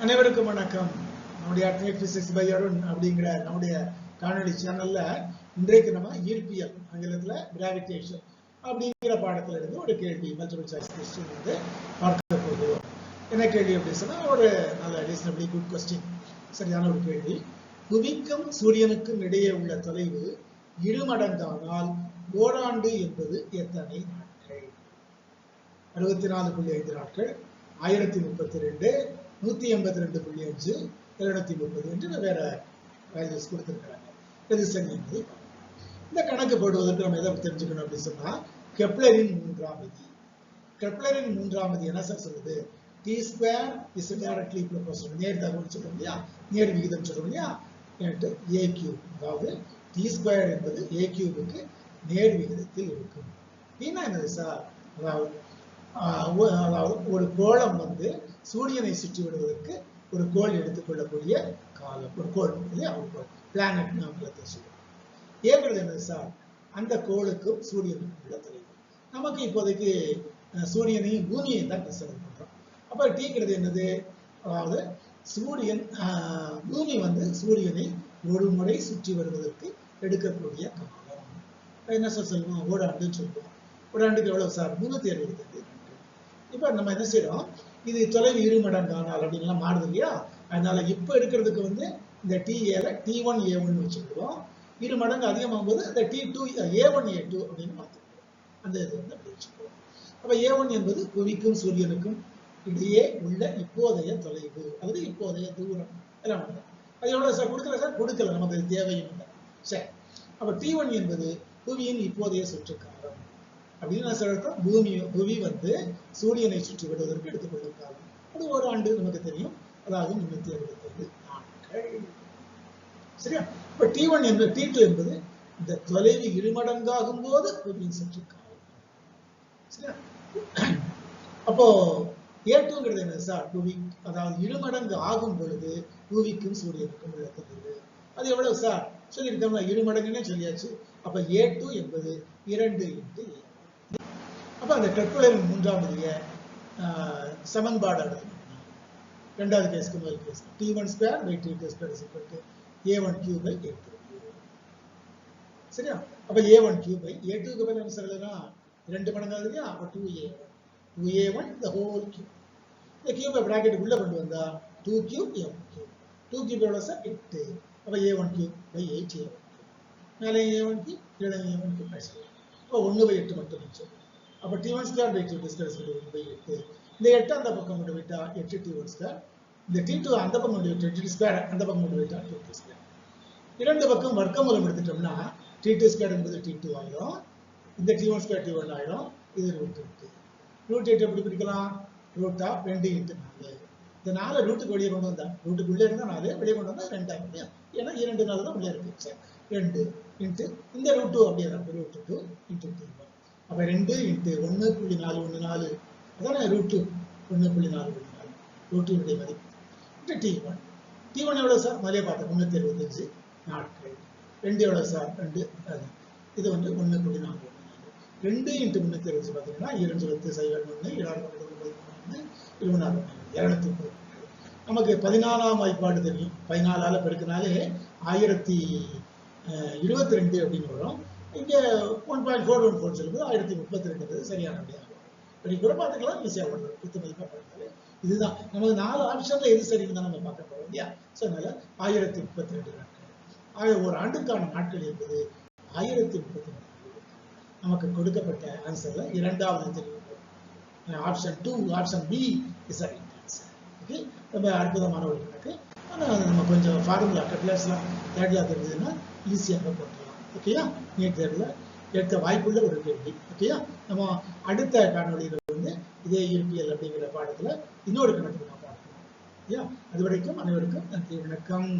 அனைவருக்கும் வணக்கம். நம்முடைய அட்னைட் பிசிக்ஸ் பை அருண் அப்படிங்கிற நம்முடைய காணொலி சேனல்ல இன்றைக்கு நம்ம ஈர்ப்பியல் ஆங்கிலத்துல கிராவிடேஷன் அப்படிங்கிற பாடத்துல இருந்து ஒரு கேள்வி மல்டிபிள் சாய்ஸ் கொஸ்டின் வந்து பார்க்க போகிறோம். என்ன கேள்வி அப்படின்னு சொன்னா ஒரு நல்ல ரீசனபிளி குட் கொஸ்டின் சரியான ஒரு கேள்வி. புவிக்கும் சூரியனுக்கும் இடையே உள்ள தொலைவு இருமடங்கானால் ஓராண்டு என்பது எத்தனை நாட்கள்? அறுபத்தி நாலு புள்ளி ஐந்து நாட்கள். ஆயிரத்தி முப்பத்தி ரெண்டு நூற்றி எண்பத்தி ரெண்டு புள்ளி அஞ்சு எழுநூற்றி முப்பது என்று வேற வேல்யூஸ் கொடுத்திருக்கிறாங்க. எது என்பது. இந்த கணக்கு போடுவதற்கு நம்ம எதை தெரிஞ்சுக்கணும் அப்படின்னு சொன்னால் கெப்லரின் மூன்றாம் விதி. கெப்லரின் மூன்றாம் விதி என்ன சார் சொல்லுது? T square is directly proportional நேர் தகவல் சொல்கிறோம் இல்லையா? நேர் விகிதம் சொல்கிறோம் இல்லையா? ஏ கியூப் அதாவது டி ஸ்கொயர் என்பது ஏ கியூபுக்கு நேர் விகிதத்தில் இருக்கும். அப்படின்னா என்னது சார் அதாவது அதாவது ஒரு கோளம் வந்து சூரியனை சுற்றி விடுவதற்கு ஒரு கோள் எடுத்துக்கொள்ளக்கூடிய காலம் ஒரு கோள் இல்லையா ஒரு கோள். பிளானட் சொல்லுவோம் ஏங்கிறது என்னது சார்? அந்த கோளுக்கும் சூரியனுக்கும் உள்ள தொலைவு. நமக்கு இப்போதைக்கு சூரியனையும் பூமியையும் தான் கன்சிடர் பண்றோம். அப்ப டீங்கிறது என்னது? அதாவது சூரியன் ஆஹ், பூமி வந்து சூரியனை ஒரு முறை சுற்றி வருவதற்கு எடுக்கக்கூடிய காலம். என்ன சார் சொல்லுவோம்? ஓராண்டுன்னு சொல்லுவோம். ஒரு ஆண்டுக்கு எவ்வளவு சார்? முன்னூத்தி அறுபத்தி ரெண்டு இப்ப நம்ம என்ன செய்யறோம் இது தொலைவு இரு மடங்கானால் அப்படின்லாம் மாறுது இல்லையா? அதனால இப்போ எடுக்கிறதுக்கு வந்து இந்த டி ஏல டி ஒன் ஏ ஒன் வச்சுக்கிறோம் இரு மடங்கு அதிகமாகும் போது அந்த T two A one A two அப்படின்னு மாத்திக்கிறோம் அந்த இது வந்து அப்படி வச்சுக்கிறோம் அப்போ ஏ ஒன் என்பது புவிக்கும் சூரியனுக்கும் இடையே உள்ள இப்போதைய தொலைவு. அதாவது இப்போதைய தூரம். எல்லாம் வந்து அது எவ்வளோ சார்? கொடுக்கல சார்? கொடுக்கல. நமக்கு தேவையும் இல்லை. சரி. அப்போ டி ஒன் என்பது புவியின் இப்போதைய சுற்றுக்காரம் அப்படின்னு நான் சொல்றேன் பூமி புவி வந்து சூரியனை சுற்றி விடுவதற்கு எடுத்துக்கொள்ளும் காலம் அது ஒரு ஆண்டு நமக்கு தெரியும். அதாவது முன்னூத்தி அறுபத்தைந்து நாட்கள். சரியா? இப்ப டி ஒன் என்பது டி டூ என்பது இந்த தொலைவு இருமடங்காகும் போது பூமியின் சுற்று காலம். சரியா? அப்போ ஏ டூங்கிறது என்ன சார்? புவி அதாவது இருமடங்கு ஆகும் பொழுது புவிக்கும் சூரியனுக்கும் உள்ள தொலைவு. அது எவ்வளவு சார்? சொல்லியிருக்கோம்னா இருமடங்குன்னே சொல்லியாச்சு. அப்ப ஏ டூ என்பது இரண்டு இன்ட்டு ஏ அப்போ அந்த கற்புலரின் மூன்றாவதுடைய சமன்பாடு ரெண்டாவது கேஸ்க்கு முதல் case T one square by T two square is to A one cube by A two சரியா? அப்ப A one cube by A டூக்கு பதில் என்ன சொல்லுதுன்னா ரெண்டு மடங்கு ஆகுது இல்லையா? அப்போ two A one two A one the whole cube இந்த கியூபை ப்ராக்கெட் உள்ள கொண்டு வந்தா two cube A one cube two cube எவ்வளவு சார் எட்டு. அப்போ A one cube by eight A one cube மேலே ஏ ஒன் கியூப் கீழே ஏ ஒன் கியூப் அப்போ ஒன்று பை எட்டு மட்டும் மிச்சம் அப்போ T one square by two discuss by எட்டு இந்த எட்டு அந்த பக்கம் கொண்டு போயிட்டா எட்டு டி ஒன் ஸ்கேர் இந்த டி டூ அந்த பக்கம் கொண்டு போயிட்டா டி ஸ்கொயர் அந்த பக்கம் கொண்டு போயிட்டா டூ டி ஸ்கொயர் இரண்டு பக்கம் வர்க்கமூலம் எடுத்துட்டோம்னா டி டூ ஸ்கொயர் என்பது டி டூ ஆயிடும் இந்த T one square T one ஆயிடும் இது ரூட் எட்டு ரூட் எட்டு எப்படி பிடிக்கலாம் ரூட் ஆஃப் ரெண்டு இன்ட்டு நாலு. இந்த நாலு ரூட்டுக்கு வெளியே கொண்டு வந்தா ரூட்டுக்குள்ளே இருந்தால் நாலு வெளியே கொண்டு வந்தால் ரெண்டாயிரம் இல்லையா? ஏன்னா இரண்டு நாலு தான் உள்ளே இருக்கு. ரெண்டு இன்ட்டு இந்த ரூட் டூ அப்படியே தான் ரூட் டூ இன்ட்டு அப்போ ரெண்டு இன்ட்டு ஒன்று புள்ளி நாலு ஒன்று நாலு. அதானே ரூட் டூ ஒன்று புள்ளி நாலு ஒன்று நாலு. ரூட் டூனுடைய மதிப்பு. Into T one T one எவ்வளோ சார் முதலே பார்த்தோம் முந்நூற்றி இருபத்தஞ்சு நாட்கள். ரெண்டு எவ்வளோ சார் ரெண்டு அது. இது வந்து ஒன்று புள்ளி நாலு ஒன்று நாலு. ரெண்டு இன்ட்டு முந்நூற்றி அறுபது பார்த்தீங்கன்னா இரண்டு பத்து சைவன் ஒன்று இருநூறு ஒன்பது ஒன்று இருபதாறு இரநூத்தி முப்பது நமக்கு பதினாலாம் வாய்ப்பாடு தெரியும். பதினாலால் பெருக்கினாலே ஆயிரத்தி இருபத்தி ரெண்டு அப்படின்னு வரும். இங்கே one point four one four சொல்லும்போது ஆயிரத்தி முப்பத்தி ரெண்டு சரியான விடையாக இப்போ இப்படி கூட பார்த்துக்கலாம் ஈஸியாக வரும் குத்து மதிப்பாக பார்த்தாலே இதுதான். நமக்கு நாலு ஆப்ஷனில் எது சரின்னு தான் நம்ம பார்க்க போகிறோம் இல்லையா? ஸோ அதனால ஆயிரத்தி முப்பத்தி ரெண்டு நாட்கள் ஆக ஒரு ஆண்டுக்கான நாட்கள் என்பது ஆயிரத்தி முப்பத்தி ரெண்டு. நமக்கு கொடுக்கப்பட்ட ஆன்சர்ல இரண்டாவது தெரியும் option two option B is right okay ரொம்ப அற்புதமான ஒரு கணக்கு. ஆனால் அது நம்ம கொஞ்சம் ஃபார்முலா கட்லர்ஸ்லாம் தேர்டில் தெரிஞ்சதுன்னா ஈஸியாக போட்டுடலாம் ஓகேயா நீட் தேர்வில் எடுக்க வாய்ப்புள்ள ஒரு கேள்வி. ஓகேயா நம்ம அடுத்த காணொலியில் வந்து இதே இயற்பியல் அப்படிங்கிற பாடத்தில் இன்னொரு கணக்கு நம்ம பார்க்கலாம். ஓகேயா அது வரைக்கும் அனைவருக்கும் நன்றி வணக்கம்.